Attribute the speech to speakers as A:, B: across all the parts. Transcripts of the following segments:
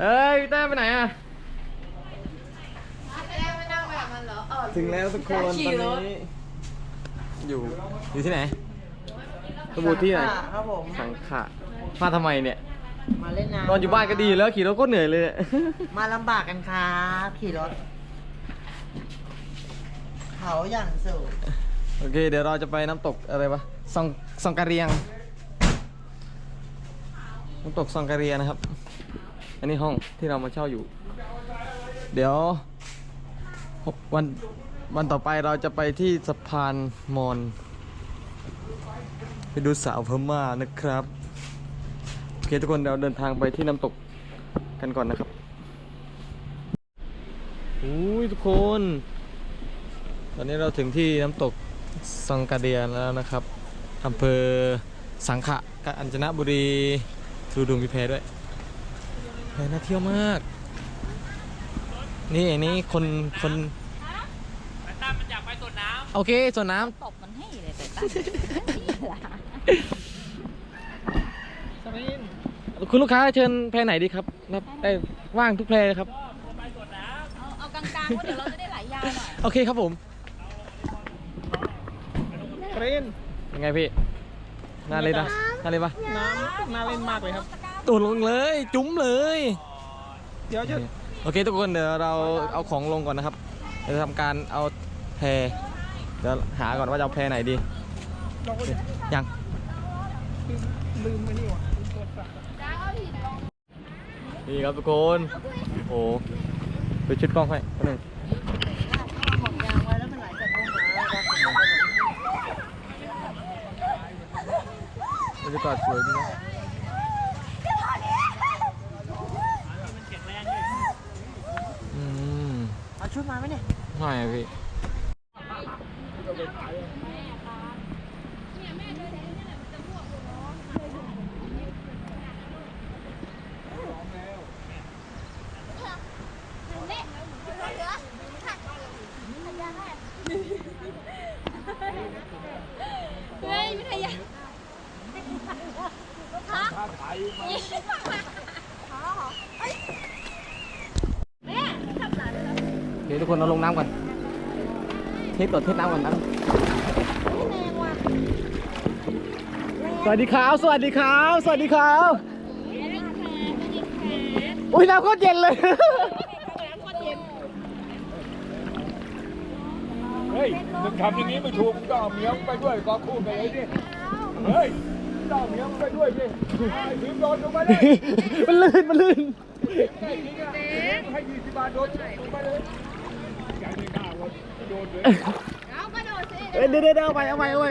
A: เอ้ยพี่เต้ไปไหนอะ
B: ไม่ได้ไม่นั่งแบบมันเหรอเออ
A: ถึงแล้วทุกคนตอน
B: ขี่รถ
A: นี้ อยู่อยู่ที่ไหนสบู่ที่ไหน
C: ครับผม
A: สังขะมาทำไมเนี่ย
C: มาเล่นน้ำ
A: นอนอยู่บ้านก็ดีอยู่แล้วขี่รถก็เหนื่อยเลย
C: มาลำบากกันครับขี่รถ เขาอย่างสูง
A: โอเค เดี๋ยวเราจะไปน้ำตกอะไรวะซองซองกะเรียง น้ำตกซองกะเรียนะครับ อันนี้ห้องที่เรามาเช่าอยู่ เดี๋ยววันวันต่อไปเราจะไปที่สะพานมอน ไปดูสาวพม่านะครับโอเคทุกคนเดี๋ยวเดินทางไปที่น้ำตกกันก่อนนะครับอุ้ยทุกคน ตอนนี้เราถึงที่น้ำตกสังกะเดียนแล้วนะครับอำเภอสังขะกาญจนบุรีดูดูมีแพด้วย แพน่าเที่ยวมาก นี่อันนี้คนคนตั้มมันอยากไปสวนน้ำโอเคสวนน้
B: ตบมันให้เลยแต่ตั้งนี่ล่ะำ
A: คุณลูกค้าเชิญแพไหนดีครับรับได้ว่างทุกแพเลยครับ
B: เอาเอากลางๆว่าเดี๋ยวเราจะได้ไหลยาวหน่อย
A: โอเคครับผม
D: เรน
A: ยังไงพี่ น่าเล่นนะน่าเล่นปะ
D: น้ำน่าเล่นมากเลยครับ
A: ตู ดลงเลย จุ้มเลย
D: เดี๋ยวจะ
A: โอเคทุกคนเดี๋ยวเราเอาของลงก่อนนะครับเดี๋ยวทำการเอาแพรเดี๋ยวหาก่อนว่าจะเอาแพรไหนดี
D: เราก็
A: ยัง
D: ลืมไปนี่หว่าลืมโทรศัพท์
A: นี่ครับทุกคนโอ้โหไปชุดกล้องให้คนหนึ่ง
C: ห่วงยางไว้แล้วมันไหลจากห้องน้ำครับผม
A: บรรยากาศสวยดีนะอืม
C: เอา ชุดมาไหมเนี่ย
A: ไม่อะพี่
B: เฮ้ยไม่ทยา
A: โอ เคทุกคนเราลงน้ำก่อนเทสก่อนเทสน้ำก่อนนะสวัสดีครับสวัสดีครับสวัสดีครับอุ้ยน้ำโคตรเย็นเลย
D: เฮ้ยมึงทำอย่างนี้ไม่ถูกมึงต้องเอาเมียมึงไปด้วยก็คู่ไปเลยดิเฮ้ยมึงต้องเอาเมียมึงไปด้วยดิไอ้ถึงโดนลงมาเลย
A: มันลื่นมันลื่น
D: ให้ยี่สิบบาทโดนลงมาเลย ใจไม่กล้าวันโดนเลย
B: เอากระโดดสิ
A: เอ้ยเดี๋ยวเดี๋ยวเอาไปเอาไปเอาไป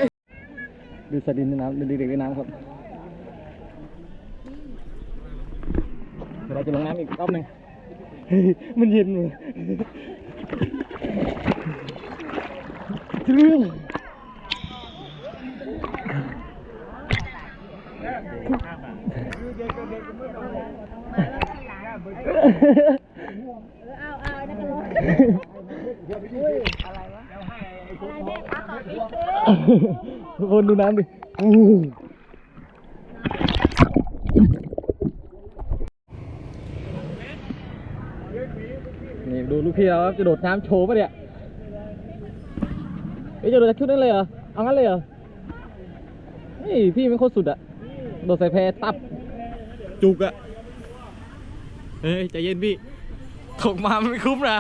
A: ดูสดินในน้ำดูเด็กๆในน้ำครับเดี๋ยวเราจะลงน้ำอีกรอบหนึ่งเฮ้ยมันเย็นเลยเรื่องทุก คนดูน้ำดิอู้นี่ดูลูกพี่เราครับจะโดดน้ำโชว์ปะเนี่ยเฮ้ยจะโดดจากชุดนั้นเลยเหรอ เอางั้นเลยเหรอเฮ้ยพี่ไม่โคตรสุดอะโดดใส่แพตับ จุกอะเฮ้ยใจเย็นพี่ตกมามันไม่คุ้มนะ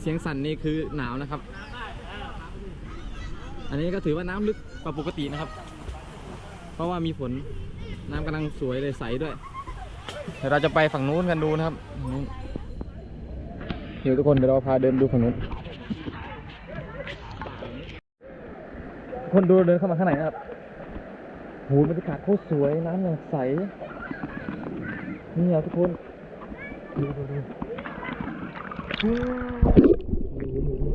A: เสียงสั่นนี่คือหนาวนะครับ อันนี้ก็ถือว่าน้ำลึกกว่าปกตินะครับ เพราะว่ามีฝนน้ำกำลังสวยเลยใสด้วย เดี๋ยวเราจะไปฝั่งนู้นกันดูนะครับนู้นเดี๋ยวทุกคนเดี๋ยวเราพาเดินดูฝั่งนู้นคนดูเดินเข้ามาข้างในนะครับโหบรรยากาศโคตรสวยน้ำอย่างใส นี่อะทุกคน ดูดูดู ห็นเห็นไหม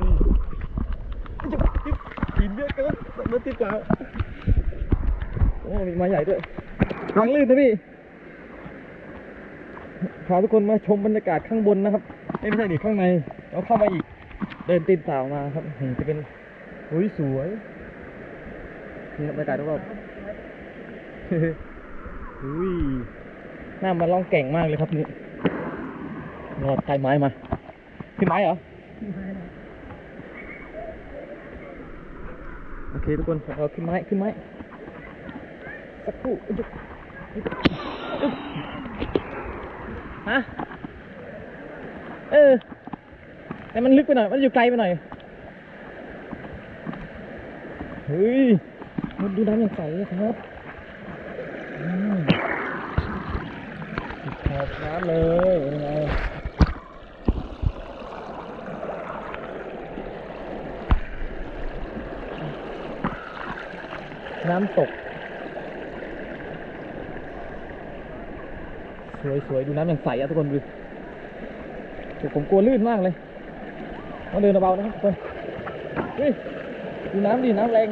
A: นี่จะติดหินเยอะเกินรถติดเปล่าโอ้มีม้ใหญ่ด้วยระวังลื่นนะพี่พาทุกคนมาชมบรรยากาศข้างบนนะครับไม่ใช่ดิข้างในเราเข้ามาอีก เดินตีนสาวมาครับเห็นจะเป็นอุ้ยสวยนี่ครับบรรยากาศรอบๆอุ้ยหน้ามันล่องแก่งมากเลยครับนี่ รอดใต้ไม้มาขึ้นไม้เหรอ โอเคทุกคนเราขึ้นไม้ขึ้นไม้สักครู่อึ๊บอึ๊บอึ๊บฮะ เออ แต่มันลึกไปหน่อย มันอยู่ไกลไปหน่อย เฮ้ยมันดูน้ำอย่างใสเลยครับอืมขอบน้ำเลยยังไง น้ำตก สวยๆ ดูน้ำอย่างใสอะทุกคนดูโอ้ผมกลัวลื่นมากเลยต้องเดินเบาๆนะครับทุกคนดูน้ำดิน้ำแรง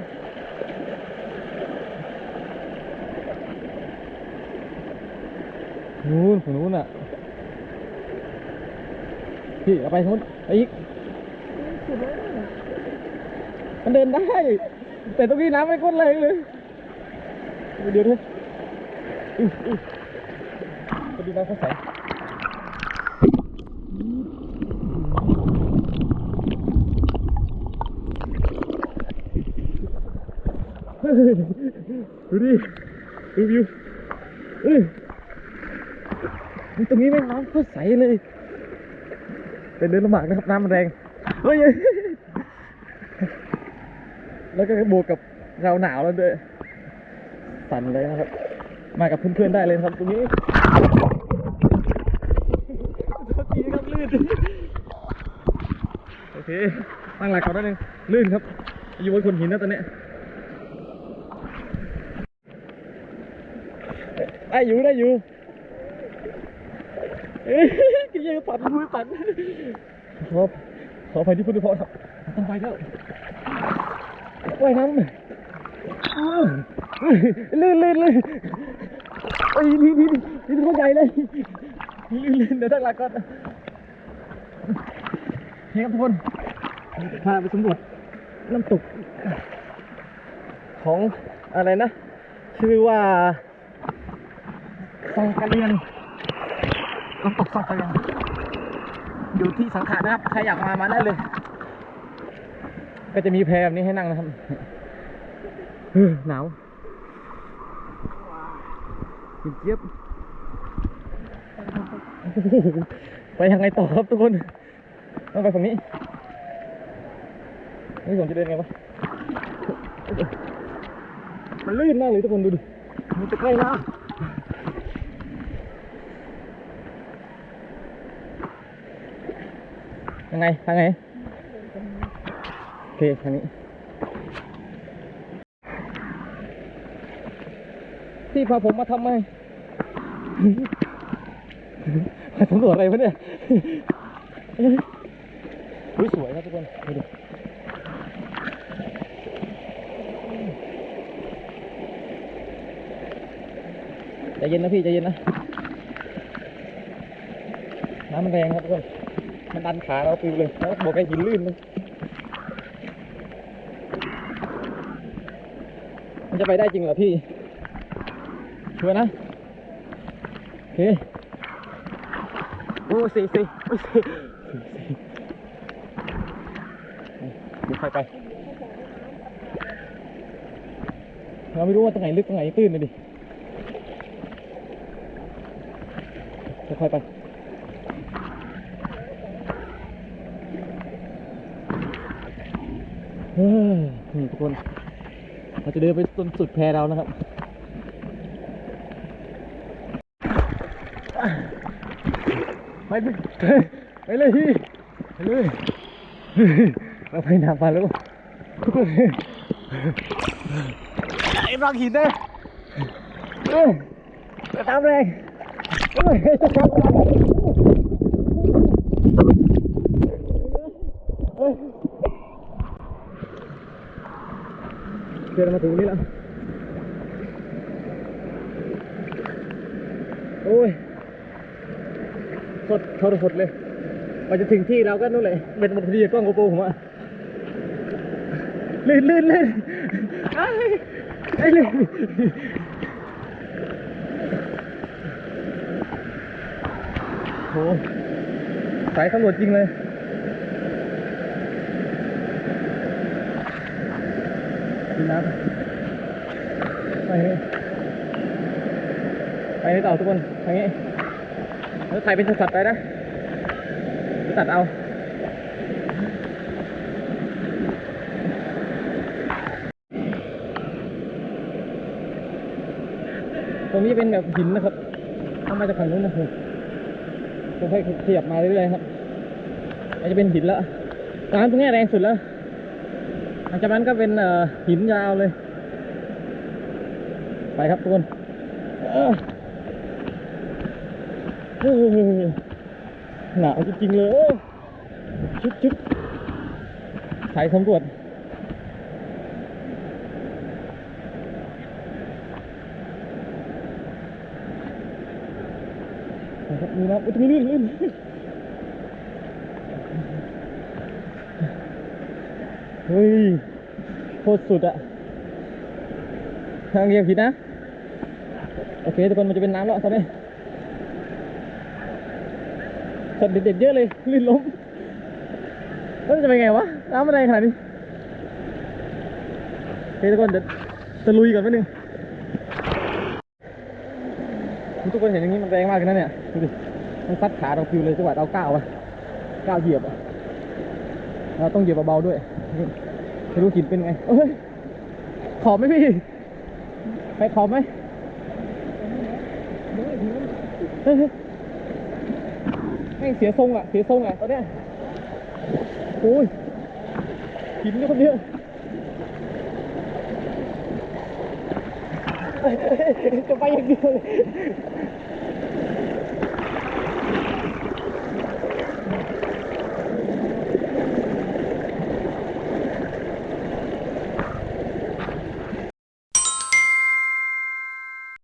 A: นู้นฝั่งนู้นอะ พี่เอาไปทางนู้นไปอีกมันเดินได้ แต่ตรงนี้น้ำไม่ก้นแรงเลย เดี๋ยวด้วยอุ๊ยอุ๊ยไปดูน้ำเขาใสเฮ้ยดูดิดูวิวเอ้ยตรงนี้แม่น้ำโคตรใสเลย เป็นเดินลำบากนะครับน้ำมันแรงเฮ้ย แล้วก็บวกกับเราหนาวแล้วด้วย สั่นเลยนะครับ มากับเพื่อนๆได้เลยครับตรงนี้โทษทีครับลื่น โอเค ตั้งหลักก่อนนิดนึงลื่นครับ อยู่บนคนหินนะตอนเนี้ยได้อยู่ได้อยู่กินยังปั่นมือปั่นขอขอไปที่พุทธพจน์ครับต้องไปแล้ว ว่ายน้ำลื่นลื่นลื่นโอ้ยนี่นี่นี่นี่ตัวใหญ่เลยลื่นลื่นเดี๋ยวตั้งหลักก่อนเฮ้ยครับทุกคนพาไปสำรวจน้ำตก ของอะไรนะ ชื่อว่าซองกะเลียนน้ำตกซอกกะยังอยู่ที่สังขารนะครับใครอยากมามาได้เลย ก็จะมีแพแบบนี้ให้นั่งนะครับเหนาวกินเจี๊ยบไปยังไงต่อครับทุกคนต้องไปฝั่งนี้นี่ผมจะเดินไงวะมันลื่นมากเลยทุกคนดูดิมันจะใกล้น้ำยังไงทางไหน โอเคทางนี้ ที่พาผมมาทำไม มาสำรวจอะไรวะเนี่ยอุ๊ยสวยครับทุกคนดูดิใจเย็นนะพี่ใจเย็นนะน้ำมันแรงครับทุกคน มันดันขาเราปิวเลยแล้วบอกไอ้หินลื่นเลย มัน จะไปได้จริงเหรอพี่ชัวร์นะโอเคโอ้สี่สี่โอ้สี่เดี๋ยวค่อยไปเราไม่รู้ว่าตรงไหนลึกตรงไหนตื้นเลยดิค่อยๆไปเฮ้ยนี่ทุกคน เราจะเดินไปจนสุดแพเรานะครับไปเลยไปเลยพี่ไปเลยเราไปหนาปลาแล้วทุกคนไอ้รังหินนะเอ้ยกระตามแรงเอ้ย ถึนี่แล้ว โอ้ยสดทรหดเลยมันจะถึงที่เราก็นู่นเลยเป็นหมดพอดีกล้องโกโปรผมอะลื่นลื่นลื่นไอ้ไอ้ลื่นโหสายตำรวจจริงเลยน้ำ ไปไปนี่ต่อทุกคนทางนี้แล้วถ่ายเป็นช็อตๆไปนะเดี๋ยวตัดเอาตรงนี้เป็นแบบหินนะครับเอามาจากฝั่งนู้นนะครับค่อยๆขยับมาเรื่อยๆครับมันจะเป็นหินแล้วน้ำตรงนี้แรงสุดแล้วหลังจากนั้นก็เป็นหินยาวเลย ไปครับทุกคนหนาวจริงๆเลยเออชุบชุบสายสำรวจครับมีน้ำอุ้ยลื่นลื่นเฮ้ยโคตรสุดอะ ทางเรียงผิดนะ โอเคทุกคนมันจะเป็นน้ำแล้วตอนนี้สัตว์เด็ดๆเยอะเลยลื่นล้มแล้วมันจะเป็นไงวะ น้ำมันแรขนาดนี้โอเคทุกคนเดี๋ยวจะลุยก่อนแป๊บนึงทุกคนเห็นอย่างนี้มันแรงมากเลยนะเนี่ยดูดิมันซัดขาเราฟิวเลยจังหวะเอาก้าวอะก้าวเหยียบอะเราต้องเหยียบเบาๆด้วยไม่รู้กินเป็นไงเอ้ยขอบไหมพี่ ไปขอบไหมเฮ้ยไม่เสียทรงอะ เสียทรงอะตอนเนี้ยโอ้ยหินนี่คนเดียวจะไปอย่างเดียวเลย